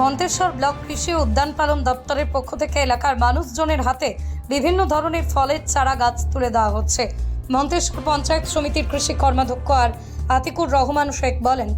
Manteswar block কৃষি উদ্যান পালন দপ্তরের পক্ষ থেকে এলাকার মানুষজনের হাতে বিভিন্ন ধরনের ফলের চারা গাছ তুলে দেওয়া হচ্ছে। মন্তেশ্বর পঞ্চায়েত সমিতির কৃষি কর্মাধ্যক্ষ আর আতিকুর রহমান শেখ বলেন,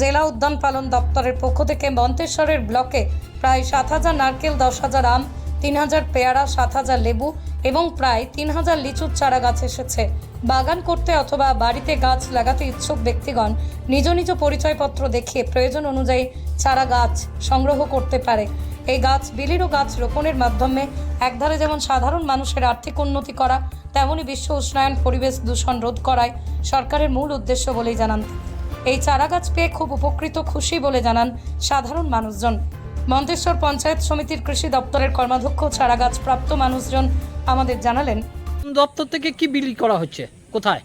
জেলা উদ্যান পালন দপ্তরের পক্ষ থেকে মন্তেশ্বরের ব্লকে প্রায় সাত হাজার নারকেল, দশ হাজার আম, তিন হাজার পেয়ারা, সাত হাজার লেবু এবং প্রায় তিন হাজার লিচুর চারা গাছ এসেছে। বাগান করতে অথবা বাড়িতে গাছ লাগাতে ইচ্ছুক ব্যক্তিগণ নিজ নিজ পরিচয়পত্র দেখে প্রয়োজন অনুযায়ী চারা গাছ সংগ্রহ করতে পারে। এই গাছ বিলির ও গাছ রোপণের মাধ্যমে একধারে যেমন সাধারণ মানুষের আর্থিক উন্নতি করা তেমনই বিশ্ব উষ্ণায়ন, পরিবেশ দূষণ রোধ করায় সরকারের মূল উদ্দেশ্য বলেই জানান। এই চারা গাছ পেয়ে খুব উপকৃত, খুশি বলে জানান সাধারণ মানুষজন। মন্তেশ্বর পঞ্চায়েত সমিতির কৃষি দপ্তরের কর্মাধ্যক্ষ, চারা গাছ প্রাপ্ত মানুষজন আমাদের জানালেন দপ্তর থেকে কি বিলি করা হচ্ছে? কোথায়?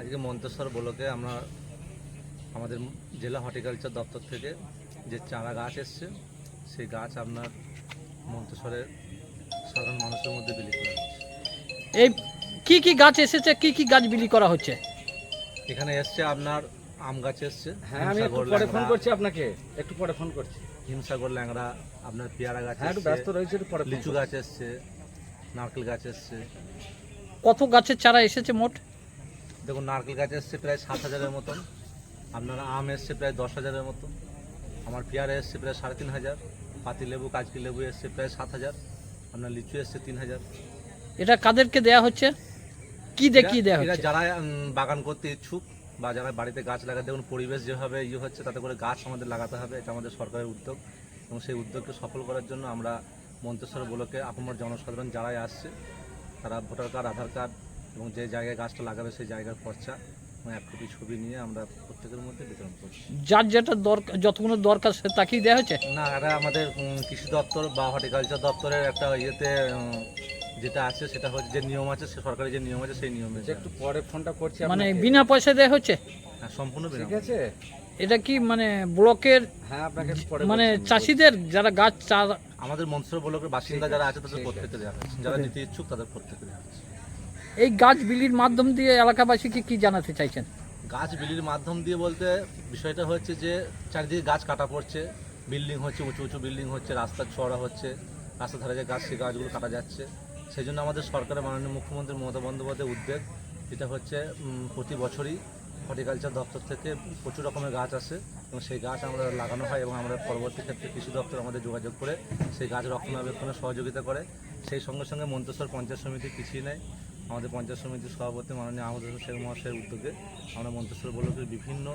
আজকে মন্তেশ্বর ব্লকে আমরা আমাদের জেলা হর্টিকালচার দপ্তর থেকে যে চারা গাছ এসছে সেই গাছ আপনার মন্তেশ্বরের সাধারণ মানুষের মধ্যে বিলি করা হচ্ছে। এই কি কি গাছ এসেছে কি কি গাছ বিলি করা হচ্ছে? এখানে এসছে আপনার আম গাছ এসছে হ্যাঁ আমি একটু পরে ফোন করছি আপনাকে একটু পরে ফোন করছি। হিমসাগর ল্যাংড়া আপনার পেয়ারা গাছ হ্যাঁ একটু ব্যস্ত রয়েছে একটু পরে লিচু গাছ এসছে নারকেল গাছ এসছে। কত গাছের চারা এসেছে মোট? দেখুন নারকেল গাছ এসছে প্রায় সাত হাজারের মতন। আপনার আম এসছে প্রায় দশ হাজারের মতন। আমার পেয়ারা এসছে প্রায় সাড়ে তিন হাজার। পাতি লেবু কাজকি লেবু এসছে প্রায় সাত হাজার। আপনার লিচু এসছে তিন হাজার। এটা কাদেরকে দেয়া হচ্ছে? কি দেখিয়ে দেওয়া এরা হচ্ছে? যারা বাগান করতে ইচ্ছুক বা যারা বাড়িতে গাছ লাগাতে দেখুন পরিবেশ যেভাবে ইয়ে হচ্ছে তাতে করে গাছ আমাদের লাগাতে হবে। এটা আমাদের সরকারের উদ্যোগ এবং সেই উদ্যোগকে সফল করার জন্য আমরা মন্তেশ্বর ব্লকে আপনার জনসাধারণ যারাই আসছে তারা ভোটার কার্ড আধার কার্ড এবং যে জায়গায় গাছটা লাগাবে সেই জায়গার খরচা এবং এক কপি ছবি নিয়ে আমরা প্রত্যেকের মধ্যে বিতরণ করছি। যার যেটা দরকার যতগুলো দরকার সে তাকেই দেওয়া হচ্ছে না এটা আমাদের কৃষি দপ্তর বা হর্টিকালচার দপ্তরের একটা ইয়েতে যেটা আছে সেটা হচ্ছে যে নিয়ম আছে সে সরকারি যে নিয়ম আছে সেই নিয়মে যে একটু পরে ফোনটা করছি মানে বিনা পয়সায় দেওয়া হচ্ছে? হ্যাঁ, সম্পূর্ণ ঠিক আছে। এটা কি মানে ব্লকের হ্যাঁ আপনাকে পরে মানে চাষিদের যারা গাছ আমাদের মন্ত্রী ব্লকের বাসিন্দা যারা আছে তাদের প্রত্যেকে দেওয়া হচ্ছে যারা নিতে ইচ্ছুক তাদের প্রত্যেকে দেওয়া হচ্ছে এই গাছ বিলির মাধ্যম দিয়ে এলাকাবাসীকে কি জানাতে চাইছেন? গাছ বিলির মাধ্যম দিয়ে বলতে বিষয়টা হচ্ছে যে চারিদিকে গাছ কাটা পড়ছে। বিল্ডিং হচ্ছে উঁচু উঁচু বিল্ডিং হচ্ছে রাস্তা চড়া হচ্ছে রাস্তার ধারে যে গাছ সেই গাছগুলো কাটা যাচ্ছে। সেই জন্য আমাদের সরকারের মাননীয় মুখ্যমন্ত্রী মমতা বন্দ্যোপাধ্যায়ের উদ্বেগ এটা হচ্ছে উম, প্রতি বছরই হর্টিকালচার দপ্তর থেকে প্রচুর রকমের গাছ আসে এবং সেই গাছ আমরা লাগানো হয় এবং আমরা পরবর্তী ক্ষেত্রে কৃষি দপ্তর আমাদের যোগাযোগ করে সেই গাছ রক্ষণাবেক্ষণে সহযোগিতা করে। সেই সঙ্গে সঙ্গে মন্তেশ্বর পঞ্চায়েত সমিতি পিছিয়ে নেয়। আমাদের পঞ্চায়েত সমিতির সভাপতি মাননীয় আহমদ হোসেন শেখ মহাশয়ের উদ্যোগে আমরা মন্তেশ্বর ব্লকের বিভিন্ন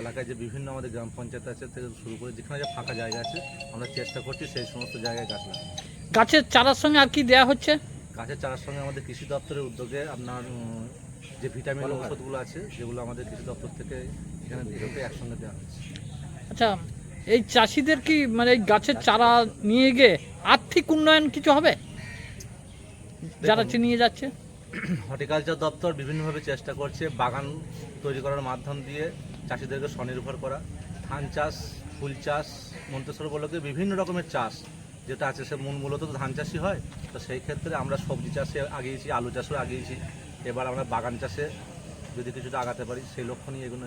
এলাকায় যে বিভিন্ন আমাদের গ্রাম পঞ্চায়েত আছে থেকে শুরু করে যেখানে যে ফাঁকা জায়গা আছে আমরা চেষ্টা করছি সেই সমস্ত জায়গায় গাছ লাগানো গাছের চারার সঙ্গে আর কি দেয়া হচ্ছে? গাছের চারার সঙ্গে আমাদের কৃষি দপ্তরের উদ্যোগে আপনার যে ভিটামিন ওষুধগুলো আছে যেগুলো আমাদের কৃষি দপ্তর থেকে এখানে দুটোকে একসঙ্গে দেওয়া হচ্ছে। আচ্ছা এই চাষিদের কি মানে এই গাছের চারা নিয়ে গিয়ে আর্থিক উন্নয়ন কিছু হবে? যারা। নিয়ে যাচ্ছে? হর্টিকালচার দপ্তর বিভিন্নভাবে চেষ্টা করছে বাগান তৈরি করার মাধ্যম দিয়ে চাষিদেরকে স্বনির্ভর করা। ধান চাষ ফুল চাষ মন্তেশ্বর ব্লকে বিভিন্ন রকমের চাষ যেটা আছে সে মূল মূলত তো ধান চাষই হয়। তো সেই ক্ষেত্রে আমরা সবজি চাষে আগিয়েছি আলু চাষও আগিয়েছি। এবার আমরা বাগান চাষে যদি কিছুটা আগাতে পারি সেই লক্ষ্য নিয়ে এগুলো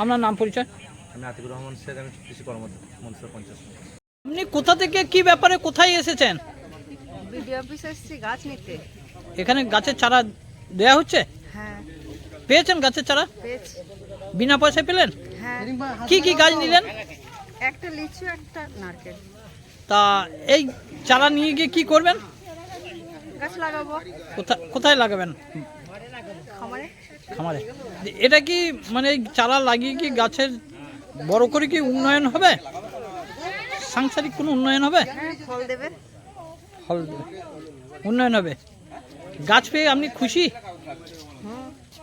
আপনার নাম পরিচয়? আমি আতিকুর রহমান শেখ আমি কৃষি পঞ্চায়েত সমিতি। আপনি কোথা থেকে কি ব্যাপারে কোথায় এসেছেন? বিডিও অফিসে এসেছি গাছ নিতে। এখানে গাছের চারা দেয়া হচ্ছে? হ্যাঁ। পেয়েছেন গাছের চারা? পেয়েছি। বিনা পয়সায় পেলেন? হ্যাঁ। কি কি গাছ নিলেন? একটা লিচু একটা নারকেল। তা এই চারা নিয়ে গিয়ে কি করবেন? গাছ লাগাবো। কোথায় কোথায় লাগাবেন? খামারে। খামারে। এটা কি মানে চারা লাগিয়ে কি গাছের বড় করে কি উন্নয়ন হবে? সাংসারিক কোনো উন্নয়ন হবে? হ্যাঁ ফল দেবে। ফল দেবে। উন্নয়ন হবে। গাছ পেয়ে আপনি খুশি?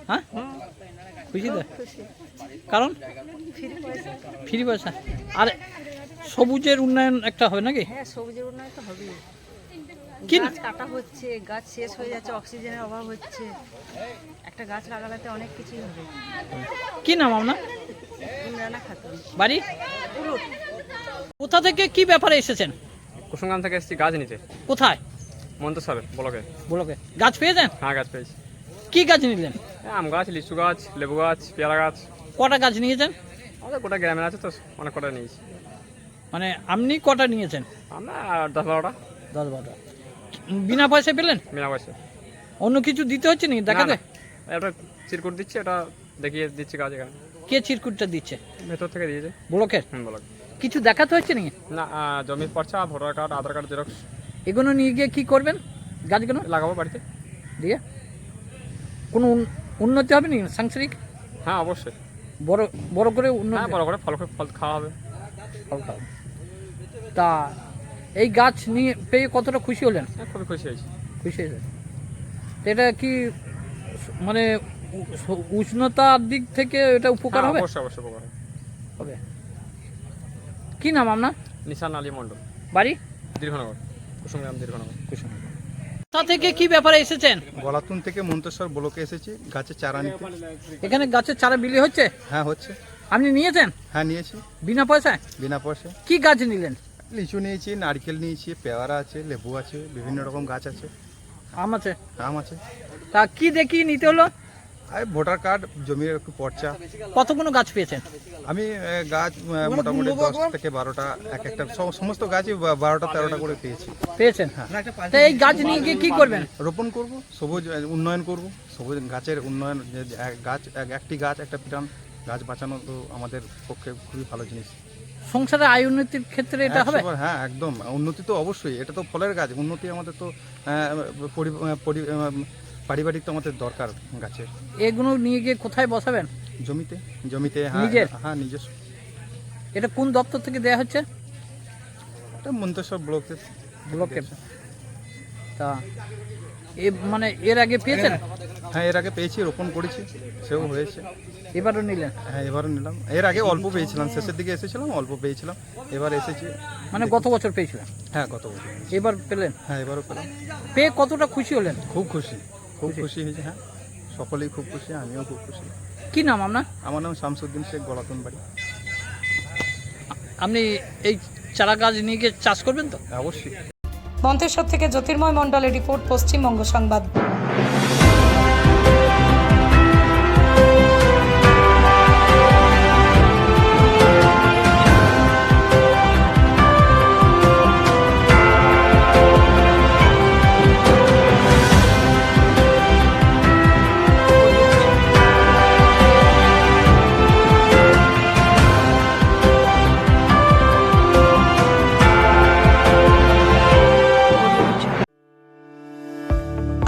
হ্যাঁ? খুশি তো? কারণ? ফ্রি পয়সা। আর সবুজের উন্নয়ন একটা হবে নাকি? হ্যাঁ সবজির উন্নয়ন তো হবেই। গাছ কাটা হচ্ছে গাছ শেষ হয়ে যাচ্ছে অক্সিজেনের অভাব হচ্ছে। একটা গাছ লাগালাতে অনেক কিছুই হবে। কি নাম আপনার? ইমরানা খাতুন। বাড়ি? কোথা থেকে কি ব্যাপারে এসেছেন? কুসুমগ্রাম থেকে এসেছি গাছ নিতে কোথায়? মন্তেশ্বরে ব্লকে। বলোকে। গাছ পেয়েছেন? হ্যাঁ গাছ পেয়েছি। কি গাছ নিলেন? আম গাছ লিচু গাছ লেবু গাছ পেয়ারা গাছ। কটা গাছ নিয়েছেন? আমাদের গোটা গ্রামের আছে তো অনেক কটা নিয়েছি। মানে আপনি কটা নিয়েছেন? আমরা আর দশ বারোটা। দশ বারোটা। বিনা পয়সায় পেলেন? বিনা পয়সা অন্য কিছু দিতে হচ্ছে নাকি? দেখাতে। এটা চিরকুট দিচ্ছে এটা দেখিয়ে দিচ্ছি গাছ এখানে কে চিরকুটটা দিচ্ছে? ভেতর থেকে দিয়েছে। ব্লকের? হুম ব্লক। কিছু দেখাতে হচ্ছে নাকি? না জমির পর্চা voter card Aadhaar card xerox. এগুলো নিয়ে গিয়ে কি করবেন? গাছগুলো লাগাবো বাড়িতে। দিয়ে? কোনো উন- উন্নতি হবে নাকি? সাংসারিক? হ্যাঁ অবশ্যই। বড় বড় করে হ্যাঁ উন্নতি বড় করে ফল ফল খাওয়া হবে। ফল খাওয়া। তা এই গাছ নিয়ে পেয়ে কতটা খুশি হলেন? হ্যাঁ খুবই খুশি হয়েছি। খুশি হয়েছে এটা কি মানে উষ্ণতার দিক থেকে এটা উপকার হ্যাঁ, হবে? অবশ্যই অবশ্যই উপকার হবে। কি নাম আপনার? নিশান আলী মণ্ডল। বাড়ি? দীর্ঘনগর কুসুমগ্রাম দীর্ঘনগর। তা থেকে কি ব্যাপারে এসেছেন? গলাতুন থেকে মন্তেশ্বর ব্লকে এসেছি গাছে চারা নিতে। এখানে গাছের চারা বিলি হচ্ছে? হ্যাঁ হচ্ছে। আপনি নিয়েছেন? হ্যাঁ নিয়েছি। বিনা পয়সায়? বিনা পয়সা কি গাছ নিলেন? লিচু নিয়েছি নারকেল নিয়েছি পেয়ারা আছে লেবু আছে বিভিন্ন রকম গাছ আছে। আম আছে? আম আছে। তা কি দেখি নিতে হলো? আর ভোটার কার্ড জমির একটু পর্চা। কতগুলো গাছ পেয়েছেন? আমি আহ, গাছ আহ, মোটামুটি দশ থেকে বারোটা এক একটা সব- সমস্ত গাছই বা- বারোটা তেরোটা করে পেয়েছি। পেয়েছেন? তা এই গাছ নিয়ে গিয়ে কি করবেন? রোপণ করব সবুজ আহ, উন্নয়ন করব। সবুজ গাছের উন্নয়ন যে এক গাছ এক- একটি গাছ একটা পিটান গাছ বাঁচানো তো আমাদের পক্ষে খুবই ভালো জিনিস। সংসারে আয় উন্নতির ক্ষেত্রে এটা হবে? হ্যাঁ একদম। উন্নতি তো অবশ্যই এটা তো ফলের গাছ। উন্নতি আমাদের তো আহ, পারিবারিক তো আমাদের দরকার গাছের। এগুলো নিয়ে গিয়ে কোথায় বসাবেন? জমিতে জমিতে হ্যাঁ নিজের? হ্যাঁ নিজস্ব এটা কোন দপ্তর থেকে দেয়া হচ্ছে? এটা মন্তেশ্বর ব্লকের। ব্লকের। তা এ মানে এর আগে পেয়েছেন? হ্যাঁ এর আগে পেয়েছি রোপণ করেছি সেও হয়েছে। এবারও নিলেন? হ্যাঁ এবারও নিলাম। এর আগে অল্প পেয়েছিলাম শেষের দিকে এসেছিলাম অল্প পেয়েছিলাম এবার এসেছি। মানে গত বছর পেয়েছিলেন? হ্যাঁ গত বছর। এবার পেলেন? হ্যাঁ এবারও পেলাম। পেয়ে কতটা খুশি হলেন? খুব খুশি খুব খুশি। হয়েছে হ্যাঁ। সকলেই খুব খুশি আমিও খুব খুশি। কি নাম আপনার? আমার নাম শামসুদ্দিন শেখ গলাতুন বাড়ি। আপনি এই চারা গাছ নিয়ে গিয়ে চাষ করবেন তো? অবশ্যই। মন্তেশ্বর থেকে জ্যোতির্ময় মণ্ডলের রিপোর্ট পশ্চিমবঙ্গ সংবাদ।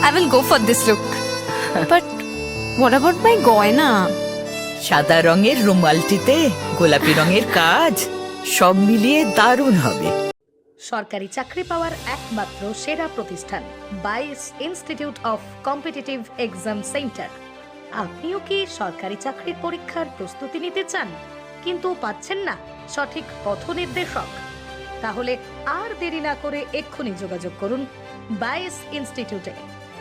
I will go for this look. but what about my goina? সাদা রঙের রুমালটিতে গোলাপি রঙের কাজ সব মিলিয়ে দারুণ হবে। সরকারি চাকরি পাওয়ার একমাত্র সেরা প্রতিষ্ঠান বাইস institute of competitive exam centre আপনিও কি সরকারি চাকরির পরীক্ষার প্রস্তুতি নিতে চান? কিন্তু পাচ্ছেন না সঠিক পথ নির্দেশক তাহলে আর দেরি না করে এক্ষুনি যোগাযোগ করুন বাইস ইনস্টিটিউটে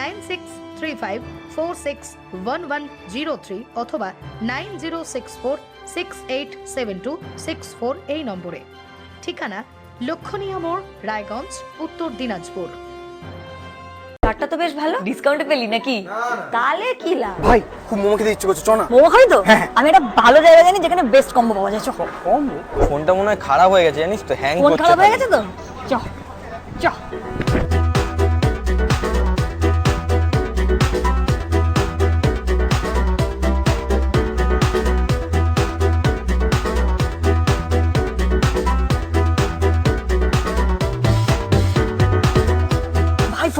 nine six three five four six one one zero three অথবা nine zero six four six eight seven two six four এই নম্বরে। ঠিকানা লক্ষণীয় মোড় রায়গঞ্জ উত্তর দিনাজপুর। কার্ডটা তো বেশ ভালো। ডিসকাউন্টে পেলি নাকি? তাহলে কি লাভ? ভাই খুব মোমো খেতে ইচ্ছে করছে চ না। মোমো খাবি তো? আমি একটা ভালো জায়গা জানি যেখানে বেস্ট কম্বো পাওয়া যায় চ। কম ফোনটা মনে হয় খারাপ হয়ে গেছে জানিস তো? হ্যাং ফোন খারাপ হয়ে গেছে তো? চ চ।